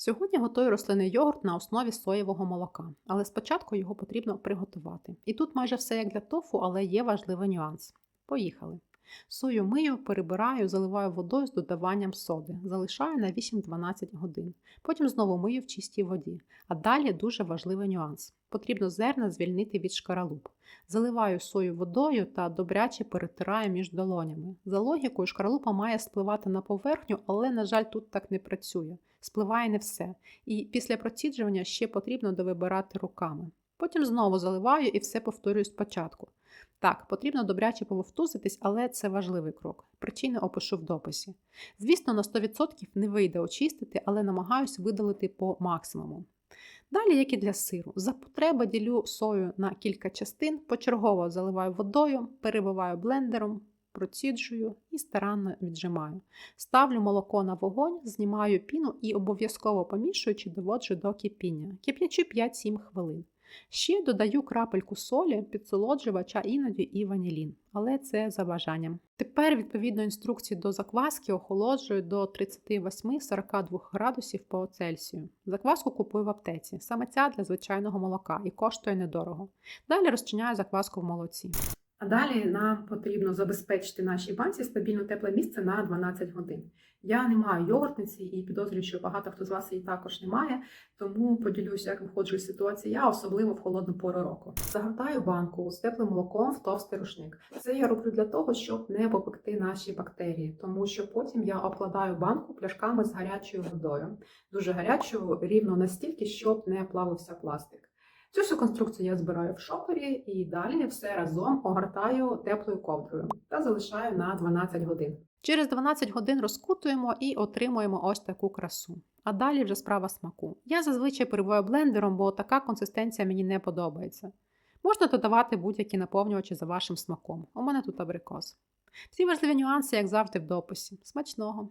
Сьогодні готую рослинний йогурт на основі соєвого молока, але спочатку його потрібно приготувати. І тут майже все як для тофу, але є важливий нюанс. Поїхали. Сою мию, перебираю, заливаю водою з додаванням соди, залишаю на 8-12 годин. Потім знову мию в чистій воді. А далі дуже важливий нюанс. Потрібно зерна звільнити від шкаралуп. Заливаю сою водою та добряче перетираю між долонями. За логікою, шкаралупа має спливати на поверхню, але, на жаль, тут так не працює. Спливає не все. І після проціджування ще потрібно довибирати руками. Потім знову заливаю і все повторюю спочатку. Так, потрібно добряче пововтузитись, але це важливий крок. Причини опишу в дописі. Звісно, на 100% не вийде очистити, але намагаюсь видалити по максимуму. Далі, як і для сиру, за потреби ділю сою на кілька частин, почергово заливаю водою, перебиваю блендером, проціджую і старанно віджимаю. Ставлю молоко на вогонь, знімаю піну і обов'язково помішуючи доводжу до кипіння. Кип'ячу 5-7 хвилин. Ще додаю крапельку солі, підсолоджувача, іноді і ванілін, але це за бажанням. Тепер, відповідно інструкції до закваски, охолоджую до 38-42 градусів по Цельсію. Закваску купую в аптеці, саме ця для звичайного молока і коштує недорого. Далі розчиняю закваску в молоці. А далі нам потрібно забезпечити нашій банці стабільно тепле місце на 12 годин. Я не маю йогуртниці і підозрюю, що багато хто з вас її також не має, тому поділюся, як виходжу з ситуації я, особливо в холодну пору року. Загортаю банку з теплим молоком в товстий рушник. Це я роблю для того, щоб не попекти наші бактерії, тому що потім я обкладаю банку пляшками з гарячою водою, дуже гарячою, рівно настільки, щоб не плавився пластик. Цю всю конструкцію я збираю в шопері і далі все разом огортаю теплою ковдрою та залишаю на 12 годин. Через 12 годин розкутуємо і отримуємо ось таку красу. А далі вже справа смаку. Я зазвичай перебуваю блендером, бо така консистенція мені не подобається. Можна додавати будь-які наповнювачі за вашим смаком. У мене тут абрикос. Всі важливі нюанси, як завжди, в дописі. Смачного!